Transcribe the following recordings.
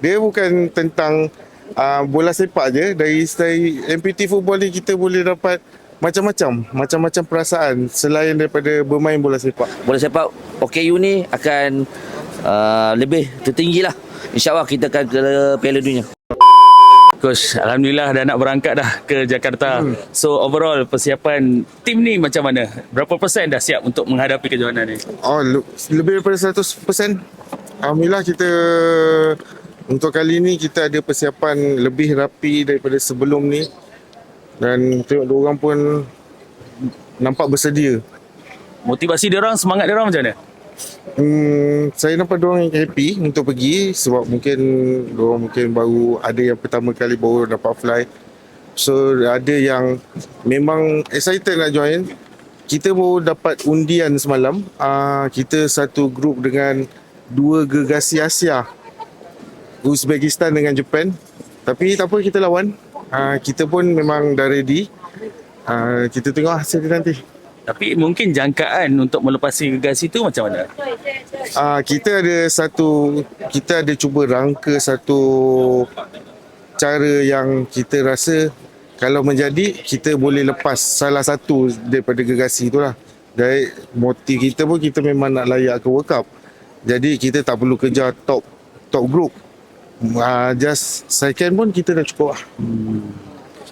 Dia bukan tentang uh, bola sepak je. Dari dari MPT football ni kita boleh dapat macam-macam, macam-macam perasaan selain daripada bermain bola sepak. Bola sepak OKU ni akan uh, lebih tertinggi lah. InsyaAllah kita akan ke Piala Dunia. Coach, Alhamdulillah dah nak berangkat dah ke Jakarta. Hmm. So overall persiapan tim ni macam mana? Berapa persen dah siap untuk menghadapi kejohanan ni? Oh, le- lebih daripada 100%. Alhamdulillah kita untuk kali ni kita ada persiapan lebih rapi daripada sebelum ni. Dan tengok dua orang pun nampak bersedia. Motivasi dia orang, semangat dia orang macam mana? Hmm, saya nampak diorang happy untuk pergi sebab mungkin diorang mungkin baru ada yang pertama kali baru dapat fly. So ada yang memang excited nak join. Kita baru dapat undian semalam. Uh, kita satu grup dengan dua gegasi Asia. Uzbekistan dengan Japan. Tapi tak apa kita lawan. Uh, kita pun memang dah ready. Uh, kita tengok hasil dia nanti. Tapi mungkin jangkaan untuk melepasi gegasi tu macam mana? Uh, kita ada satu kita ada cuba rangka satu cara yang kita rasa kalau menjadi kita boleh lepas salah satu daripada gegasi itulah. Dari motif kita pun kita memang nak layak ke World Cup. Jadi kita tak perlu kejar top top group. Uh, just second pun kita dah cukup lah.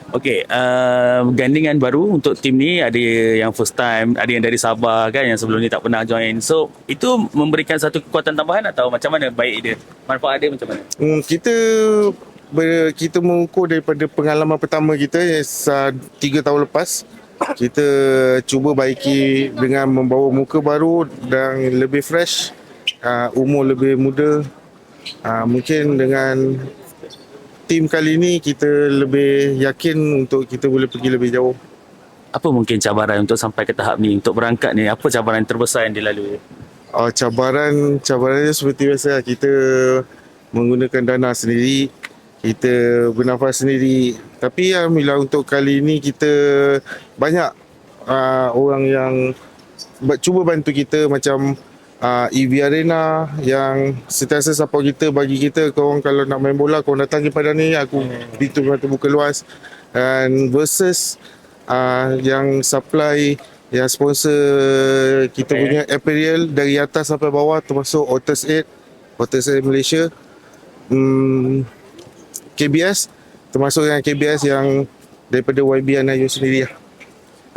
Okey, uh, gandingan baru untuk tim ni ada yang first time, ada yang dari Sabah kan yang sebelum ni tak pernah join. So, itu memberikan satu kekuatan tambahan atau macam mana baik dia? Manfaat dia macam mana? Hmm, kita ber, kita mengukur daripada pengalaman pertama kita yang uh, tiga tahun lepas kita cuba baiki dengan membawa muka baru dan lebih fresh uh, umur lebih muda uh, mungkin dengan tim kali ni kita lebih yakin untuk kita boleh pergi lebih jauh Apa mungkin cabaran untuk sampai ke tahap ni, untuk berangkat ni? Apa cabaran terbesar yang dilalui? uh, cabaran cabarannya seperti biasa kita menggunakan dana sendiri kita bernafas sendiri tapi alhamdulillah untuk kali ini kita banyak uh, orang yang ba- cuba bantu kita macam uh, EV Arena yang sentiasa support kita bagi kita korang kalau nak main bola korang datang kepada ni aku pintu mata buka luas dan versus uh, yang supply yang sponsor kita Okay. punya apparel dari atas sampai bawah termasuk Otters 8 Otters 8 Malaysia hmm, KBS termasuk yang KBS yang daripada YB Anayu sendiri lah.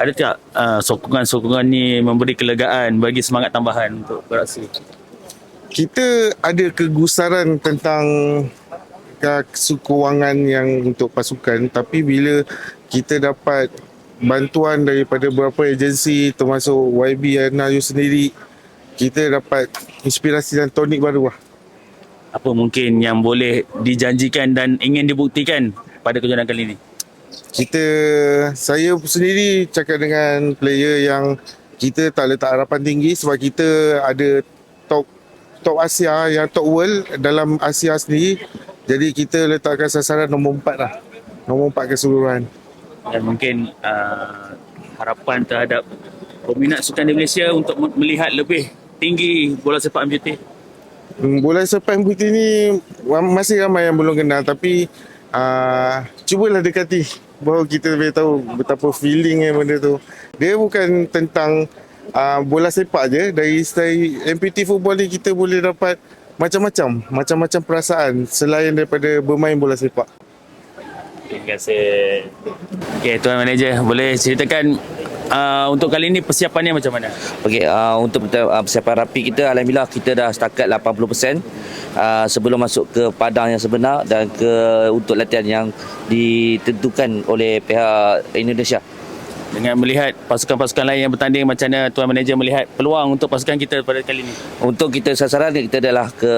Ada tak uh, sokongan-sokongan ni memberi kelegaan bagi semangat tambahan untuk beraksi? Kita ada kegusaran tentang keuangan yang untuk pasukan tapi bila kita dapat bantuan daripada beberapa agensi termasuk YB Anayu sendiri kita dapat inspirasi dan tonik baru lah. Apa mungkin yang boleh dijanjikan dan ingin dibuktikan pada kejohanan kali ini? Kita saya sendiri cakap dengan player yang kita tak letak harapan tinggi sebab kita ada top top Asia yang top world dalam Asia sendiri. Jadi kita letakkan sasaran nombor 4 lah. Nombor 4 keseluruhan. Dan mungkin uh, harapan terhadap peminat sukan di Malaysia untuk me- melihat lebih tinggi bola sepak MJT. Hmm, bola sepak putih ni masih ramai yang belum kenal. Tapi uh, cubalah dekati baru kita boleh tahu betapa feeling yang benda tu. Dia bukan tentang uh, bola sepak je. Dari dari MPT football ni kita boleh dapat macam-macam, macam-macam perasaan selain daripada bermain bola sepak. Terima kasih. Okay, Tuan Manager, boleh ceritakan uh, untuk kali ini persiapannya macam mana? Okey, uh, untuk uh, persiapan rapi kita alhamdulillah kita dah setakat 80% uh, sebelum masuk ke padang yang sebenar dan ke untuk latihan yang ditentukan oleh pihak Indonesia. Dengan melihat pasukan-pasukan lain yang bertanding macam mana Tuan Manager melihat peluang untuk pasukan kita pada kali ini? Untuk kita sasaran kita adalah ke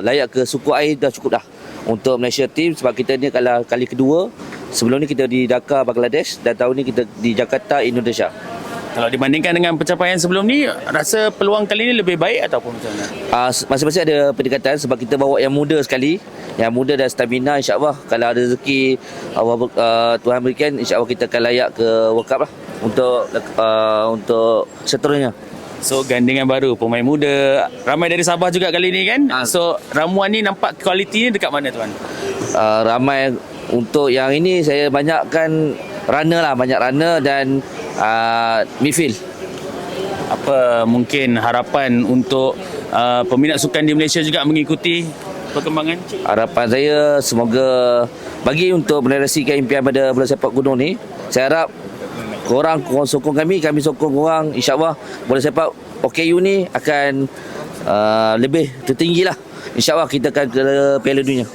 layak ke suku air dah cukup dah. Untuk Malaysia team sebab kita ni kalau kali kedua sebelum ni kita di Dhaka Bangladesh dan tahun ni kita di Jakarta Indonesia. Kalau dibandingkan dengan pencapaian sebelum ni, rasa peluang kali ini lebih baik ataupun macam mana? Uh, masing-masing ada pendekatan sebab kita bawa yang muda sekali yang muda dan stamina insyaAllah kalau ada rezeki Allah uh, Tuhan berikan insyaAllah kita akan layak ke World Cup lah untuk uh, untuk seterusnya So gandingan baru pemain muda ramai dari Sabah juga kali ni kan. Ah. So ramuan ni nampak kualitinya dekat mana tuan? uh, ramai untuk yang ini saya banyakkan runner lah banyak runner dan uh, midfield. Apa mungkin harapan untuk uh, peminat sukan di Malaysia juga mengikuti perkembangan? harapan saya semoga bagi untuk menerasikan impian pada bola sepak gunung ni saya harap korang, korang sokong kami kami sokong korang. insyaAllah bola sepak OKU ni akan uh, lebih tertinggi lah. insyaAllah kita akan ke Piala Dunia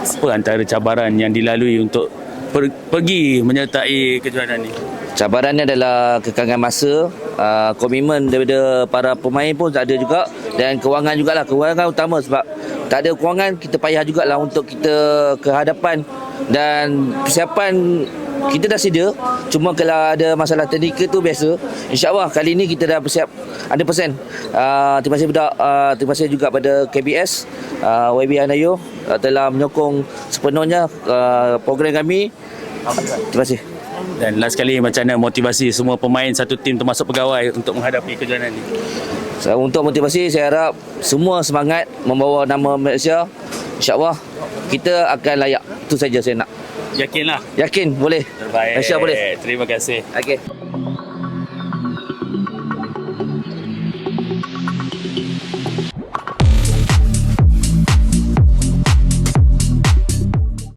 Apa antara cabaran yang dilalui untuk per- pergi menyertai kejuaraan ni? Cabarannya adalah kekangan masa, uh, komitmen daripada para pemain pun tak ada juga dan kewangan jugalah. Kewangan utama sebab tak ada kewangan kita payah jugalah untuk kita ke hadapan dan persiapan kita dah sedia cuma kalau ada masalah teknikal tu biasa insyaallah kali ni kita dah bersiap 100% uh, terima kasih budak uh, terima kasih juga pada KBS uh, YB Anayo uh, telah menyokong sepenuhnya uh, program kami terima kasih Dan last sekali macam mana motivasi semua pemain satu tim termasuk pegawai untuk menghadapi kejuaraan ni? So, untuk motivasi saya harap semua semangat membawa nama Malaysia. InsyaAllah kita akan layak. Itu saja saya nak. Yakinlah. Yakin boleh. Terbaik. Malaysia boleh. Terima kasih. Okey.